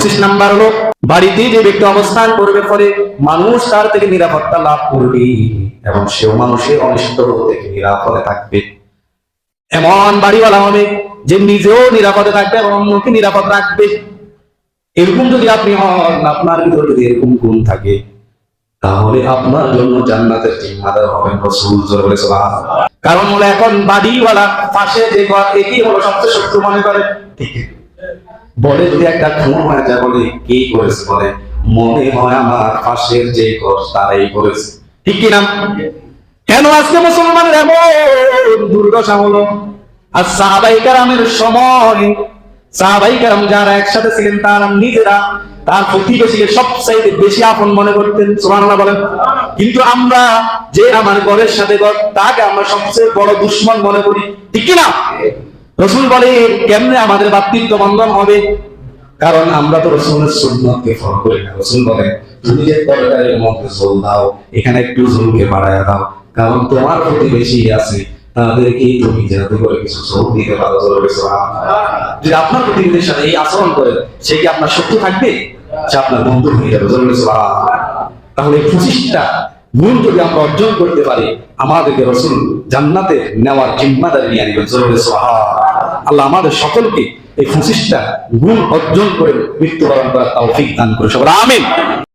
পঁচিশ নাম্বার হলো বাড়িতে যে ব্যক্তি অবস্থান করবে ফলে মানুষ তার থেকে নিরাপত্তা লাভ করবে। এবং সেও মানুষের অনিষ্ট থেকে নিরাপদে থাকবে। এমন বাড়িওয়ালা হবে যে নিজেও নিরাপদে থাকবে এবং অন্যকে নিরাপদ রাখবে। এরকম যদি আপনি হন, আপনার ভিতরে যদি এরকম গুণ থাকে, তাহলে আপনার জন্য জান্নাতের জিম্মাদার হবেন কারণ হলো এখন বাড়িওয়ালা পাশে যে ঘর, এটি হলো সবচেয়ে শত্রু মনে করে। ঠিক বলে যদি একটা খুন হয়ে যায় বলে, কি করেছে বলে? মনে হয় আমার পাশের যে ঘর, তারাই করেছে। ঠিক কি না কেন আজকে মুসলমানের এমন দুর্দশা হলো? আর সাহাবাই কারামের সময়, সাহাবাই কারাম যারা একসাথে ছিলেন, তারা নিজেরা, তার প্রতিবেশীকে সবচাইতে বেশি আপন মনে করতেন। সুবহানাল্লাহ বলেন। কিন্তু আমরা যে আমার ঘরের সাথে ঘর, তাকে আমরা সবচেয়ে বড় দুশ্মন মনে করি। ঠিক কি না রসুল বলে, কেমনে আমাদের ভাতৃত্ব বন্ধন হবে? কারণ আমরা তো রসুলের সুন্নতকে ফলো করি না। রসুল বলে, তুমি যে তরকারির মধ্যে ঝোল দাও, এখানে একটু ঝোলকে বাড়ায় দাও। কারণ তোমার প্রতি বেশি আছে, তাদেরকে তুমি যাতে করে কিছু ঝোল দিতে পারো যদি আপনার সাথে এই আচরণ করে, সে কি আপনার শত্রু থাকবে? আপনার বন্ধু হয়ে যাবে তাহলে পঁচিশটা গুণ যদি আমরা অর্জন করতে পারি, আমাদেরকে রসুল জান্নাতে নেওয়ার জিম্মাদারি নিয়ে সুবহানাল্লাহ। আল্লাহ আমাদের সকলকে এই পঁচিশটা গুণ অর্জন করে মৃত্যুবরণ করার তাও দান করে সবার আমিন।